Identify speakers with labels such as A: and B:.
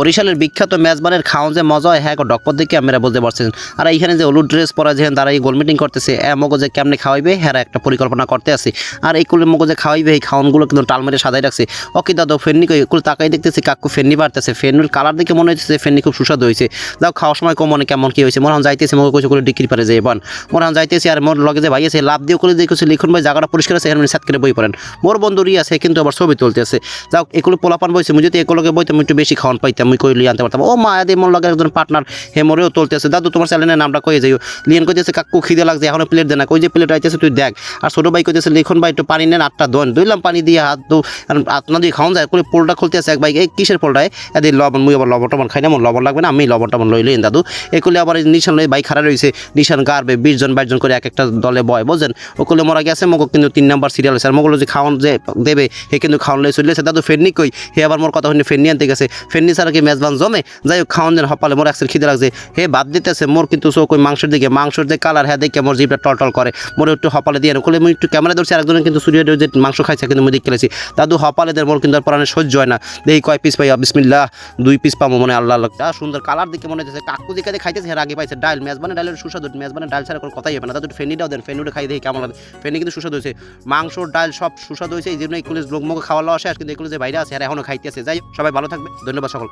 A: বরিশালের বিখ্যাত মেজবানের খাওয়ান যে মজা, হয় হ্যাঁ ডকপর দেখে আমরা বুঝতে পারছেন। আর এইখানে যে হলুদ ড্রেস পরা যেখানে তারা এই গোল মিটিং করতেছে, এ মগজে কেমনে খাওয়াইবে? হ্যাঁ একটা পরিকল্পনা করতে আছে। আর এই কুলের মগজে খাওয়াইবে, এই খাওয়ানগুলো কিন্তু টাল মেরে সাজাই রাখছে। ওকে দাদা, ফেন্নি কুল তাকাই দেখতেছি, কাকু ফেন্নি বাড়তেছে। ফেন্নির কালার দেখে মনে হচ্ছে ফেন্নি খুব সুস্বাদু হয়েছে যাও, খাওয়ার সময় কম মনে কেমন কি হয়েছে মনে হয় যাইতেছে মগে কইছে করে ডিক্রি পারে যাই বন মনে হয় যাইতেছি আর মোর লগে যে ভাই আছে লাভ দিয়ে করে দেখেছি লিখুন ভাই, জায়গাটা পরিষ্কার আছে, এখানে সাত করে বই পড়েন। মোর বন্ধু রি আছে, কিন্তু আবার ছবি তুলতে আছে যাও এগুলো পোলাপান বইছে মুই যদি এগুলোকে বইতাম একটু বেশি খাওয়ান পাইতাম। মুই কই লিয়ে আনতে পারতাম? ও মা এদের মোর লগে একজন পার্টনার হে মোরেও তুলতে আছে দাদু, তোমার চ্যানেলের নামটা কয়ে যাইও? লিয়ান কইতেছে, কাকু, খিদে লাগছে, এখনও প্লেট দে না, কই যে প্লেট আইতেছে তুই দেখ। আর ছোটো ভাই কইতেছে, লিখন ভাই, একটু পানি নেন, আটটা দোন দুইলাম পানি দিয়ে হাত দু হাত না দিয়ে খাওয়ান যায় করে পোলটা খুলতে আছে এক ভাই, এই কিসের পোলটায় এদের লবণ, মুই আবার লবণ টবণ খাই না আমার লবণ লাগবে না, আমি লবণ টবণ লই লইন দাদু। এগুলি আবার নিশান লই বাইক খারাপ রয়েছে নিশান গারবে বিশ জন, বাইশ জন করে এক একটা দলে বয়, বুঝছেন? ওগুলো মরা গেছে, মগো কিন্তু তিন নাম্বার সিরিয়াল আছে। আর মগুলো যে, খাওয়ান যে, দেবে, হে কিন্তু খাওয়ান লই চলেছে দাদু, ফেরনি কই? হে আবার মোর কথা শুনে ফেরনি আনতে গেছে। ফেরনি কি মেজবান জমে, যাই হোক খাওয়ান যেন হপালে মোর একসাথে খিদে লাগছে। হে বাদ দিতেছে, মোর কিন্তু চোখ ওই মাংসের দিকে, মাংসের যে কালার হ্যাঁ দেখে মোর জিভটা টল টল করে। মোর একটু হপালে দিয়ে কোলে মুই একটু ক্যামেরা ধরছি আরেকজনে কিন্তু সূর্য যে মাংস খাইছে, কিন্তু মুই দেখে গেছি। দাদু হপালে দের মোর কিন্তু আর সহ্য হয় না। দেখি কয় পিস পাই বিসমিল্লাহ, দুই পিস পাবো মনে আল্লাহ আল্লাহ। সুন্দর কালার দিকে মনে হচ্ছে কাকু দিকে খাইতেছে এর আগে পাইছে। ডাল, মেজবানের ডালের সুস্বাদু, মেজবানের ডাল ছাড়া কোনো কথাই হবে না। দাদু ফেনিটাও দেন ফেনিটা খাই দেখি কেমন লাগে ফেনি কিন্তু সুস্বাদু হয়েছে মাংস, ডাল সব সুস্বাদু হয়েছে এই জন্য এগুলো লোক মুখে খাওয়া লওয়া শেষ কিন্তু এগুলো যে বাইরে আছে, আর এখনও খাইতেছে। যাই সবাই ভালো থাকবে। ধন্যবাদ সকল